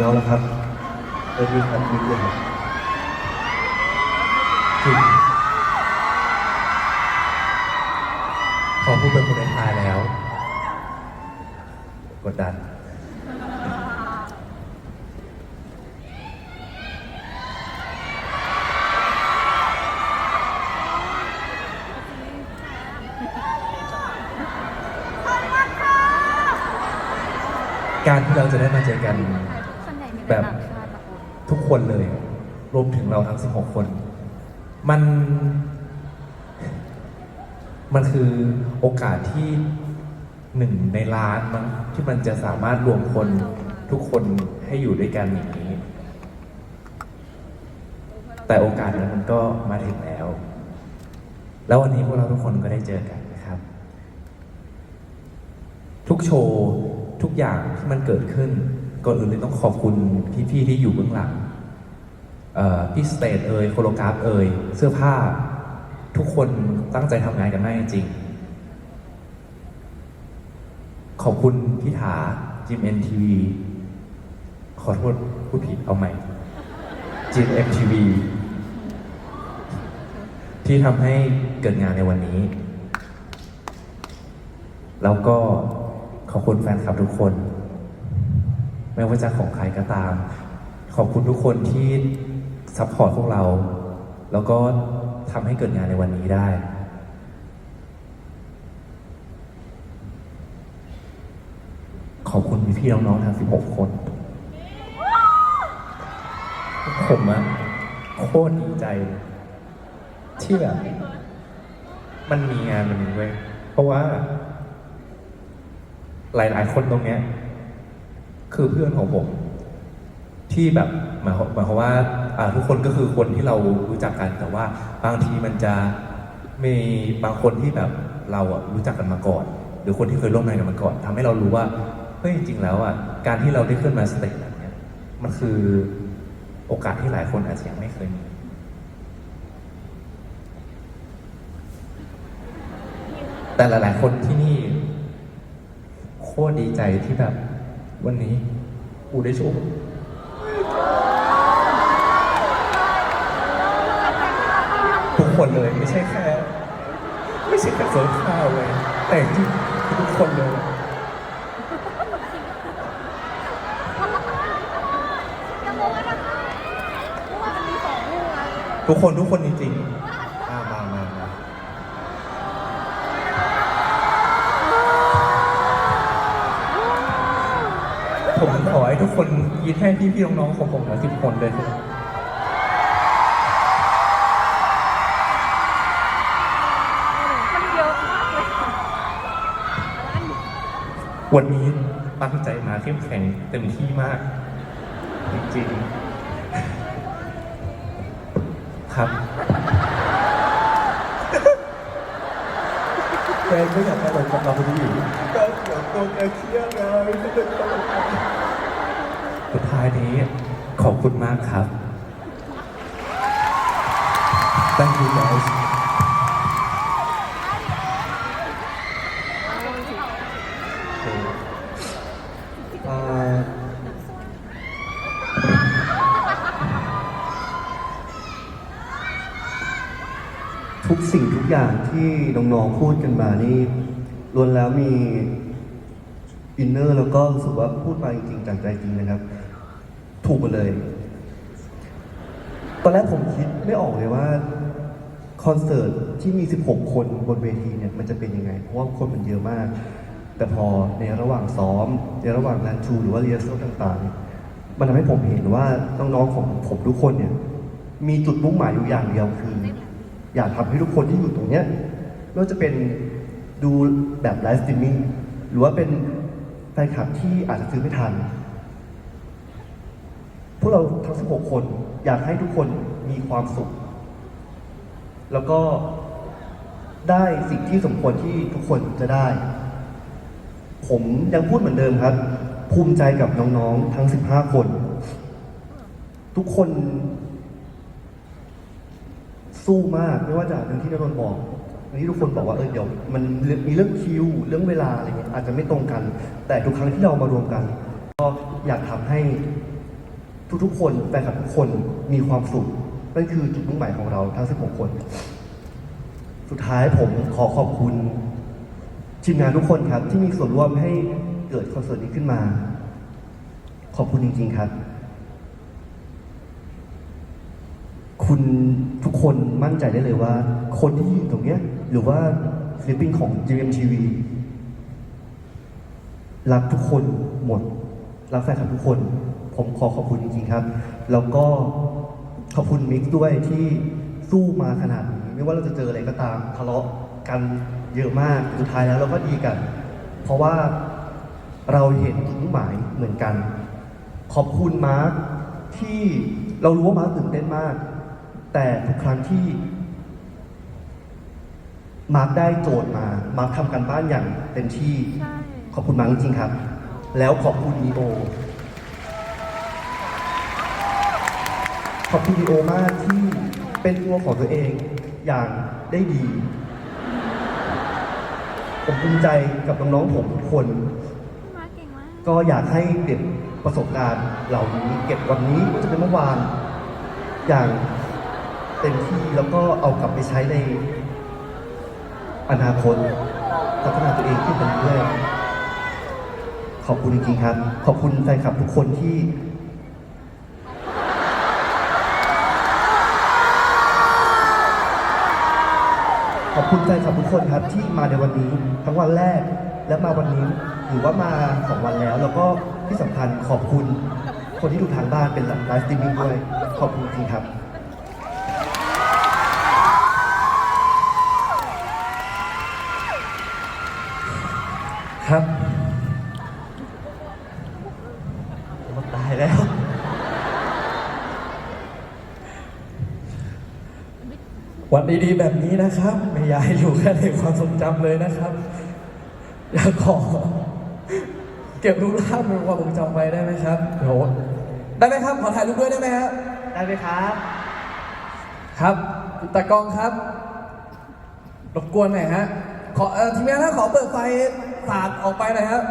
แล้วครับเออมีครับมีด้วยครับจริงพอพูดเป็นคนในทายแล้ว กดดัน การที่เราจะได้มาเจอกัน แบบทุกคนเลย รวมถึงเราทั้ง 16 คน มัน มันคือโอกาสที่หนึ่งในล้านมั้งที่มันจะสามารถรวมคนทุกคนให้อยู่ด้วยกันอย่างนี้ แต่โอกาสนั้นมันก็มาถึงแล้ว แล้ววันนี้พวกเราทุกคนก็ได้เจอกันนะครับ ทุกโชว์ ทุกอย่างที่มันเกิดขึ้น ก่อนอื่นเลยต้องขอบคุณพี่ๆที่อยู่เบื้องหลังพี่สเตทเอ่ยโคโลกราฟเอ่ยเสื้อผ้า ทุกคนตั้งใจทำงานกันมากจริง ขอบคุณพี่ถาจิมเอ็นทีวีขอโทษพูดผิดเอาใหม่จิมเอ็มทีวีที่ทำให้เกิดงานในวันนี้ แล้วก็ขอบคุณแฟนคลับทุกคน ไม่ว่าจะของใครก็ตาม ขอบคุณทุกคนที่ซัพพอร์ตพวกเรา แล้วก็ทำให้เกิดงานในวันนี้ได้ ขอบคุณพี่ๆน้องๆทั้ง 16 คนผมอะโคตรดีใจ ที่แบบ มันมีงานมันนี้เว้ยเพราะว่า หลายๆ คนตรงเนี้ย คือเพื่อนของผม ที่แบบหมายความหมายความว่าทุกคนก็คือคนที่เรารู้จักกัน แต่ว่าบางทีมันจะมีบางคนที่แบบเราอะรู้จักกันมาก่อน หรือคนที่เคยร่วมงานกันมาก่อนทำให้เรารู้ว่าเฮ้ยจริง ๆ แล้วอะการที่เราได้ขึ้นมาสเตจแบบเนี้ยมันคือโอกาสที่หลายคนอาจจะยังไม่เคยมีแต่หลาย ๆ คนที่นี่ โคตรดีใจที่แบบ วันนี้กูได้โชว์ทุกคนเลยไม่ใช่แค่ ไม่ใช่แค่เซิร์ฟข้าวเลย แต่จริงๆทุกคนเลย ทุกคนทุกคนจริงๆ ผมขอให้ทุกคนยินให้พี่ๆน้องๆของผมทั้งสิบคนเลยครับมันเยอะมากเลยวันนี้ตั้งใจมาเข้มแข็งเต็มที่มาก จริงๆ ครับแฟนไม่อยากให้เรากับเราคนนี้อยู่ ก็เดี๋ยวตัวแกเครียดไงก็เป็นตลกสุดท้ายนี้ขอบคุณมากครับ Thank you guys ทุกสิ่งทุกอย่างที่น้องๆพูดกันมานี่ล้วนแล้วมีอินเนอร์แล้วก็รู้สึกว่าพูดมาจริงๆจากใจจริงนะครับ ถูกหมดเลย ตอนแรกผมคิดไม่ออกเลยว่าคอนเสิร์ตที่มี 16 คนบนเวทีเนี่ยมันจะเป็นยังไง เพราะว่าคนมันเยอะมาก แต่พอในระหว่างซ้อม ในระหว่างรันทูหรือว่าเรียนโซต่างๆ มันทำให้ผมเห็นว่าน้องๆของผมทุกคนเนี่ย มีจุดมุ่งหมายอยู่อย่างเดียวคือ อยากทำให้ทุกคนที่อยู่ตรงเนี้ยไม่ว่าจะเป็นดูแบบไลฟ์สตรีมมิ่งหรือว่าเป็นแฟนคลับที่อาจจะซื้อไม่ทัน พวกเราทั้ง 16 คนอยากให้ทุกคนมีความสุข แล้วก็ได้สิ่งที่สมควรที่ทุกคนจะได้ ผมยังพูดเหมือนเดิมครับ ภูมิใจกับน้องๆ ทั้ง 15 คน ทุกคน สู้มากไม่ว่าจะอย่างที่นนบอกอย่างที่ทุกคนบอกว่าเออเดี๋ยวมันมีเรื่องคิว เรื่องเวลาอะไรเงี้ยอาจจะไม่ตรงกัน แต่ทุกครั้งที่เรามารวมกัน ก็อยากทำให้ ทุกๆ คนแฟนคลับทุกคนมีความสุขนั่นคือจุดมุ่งหมายของเราทั้ง 16 คน สุดท้ายผมขอขอบคุณทีมงานทุกคนครับ ที่มีส่วนร่วมให้เกิดคอนเสิร์ตนี้ขึ้นมา ขอบคุณจริง ๆ ครับ คุณทุกคนมั่นใจได้เลยว่า คนที่อยู่ตรงเนี้ย หรือว่าศิลปินของ GMTV รักทุกคนหมด รักแฟนคลับทุกคน ผมขอขอบคุณจริงๆครับ แล้วก็ขอบคุณมิกซ์ด้วยที่สู้มาขนาดนี้ไม่ว่าเราจะเจออะไรก็ตามทะเลาะกันเยอะมากสุดท้ายแล้วเราก็ดีกัน เพราะว่าเราเห็นจุดมุ่งหมายเหมือนกัน ขอบคุณมาร์คที่เรารู้ว่ามาร์คตื่นเต้นมาก แต่ทุกครั้งที่มาร์คได้โจทย์มา มาร์คทำการบ้านอย่างเต็มที่ใช่ขอบคุณมาร์คจริงๆครับ แล้วขอบคุณนีโอ ขอบคุณนีโอมากที่เป็นตัวของตัวเองอย่างได้ดี ผมภูมิใจกับน้องๆผมทุกคน พี่มาร์คเก่งมาก ก็อยากให้เก็บประสบการณ์เหล่านี้เก็บวันนี้จะเป็นเมื่อวาน อย่างเต็มที่แล้วก็เอากลับไปใช้ในอนาคตพัฒนาตัวเองขึ้นไปเรื่อยๆขอบคุณจริงๆครับ ขอบคุณแฟนคลับทุกคนที่ ขอบคุณแฟนคลับทุกคนครับที่มาในวันนี้ทั้งวันแรกและมาวันนี้หรือว่ามาสองวันแล้ว แล้วก็ที่สำคัญขอบคุณคนที่ดูทางบ้านเป็นไลฟ์สตรีมมิ่งด้วยขอบคุณจริงครับ ครับ ผมตายแล้ว วันดีๆแบบนี้นะครับ ไม่อยากให้อยู่แค่ในความทรงจำเลยนะครับ อยากขอ เก็บรูปภาพเป็นความทรงจำไว้ได้ไหมครับเดี๋ยวได้ไหมครับ ขอถ่ายรูปด้วยได้ไหมครับ ได้ไหมครับ ครับตากล้องครับ รบกวนหน่อยฮะ ขอเอ่อทีมงานถ้าขอเปิดไฟสาดออกไปหน่อยครับ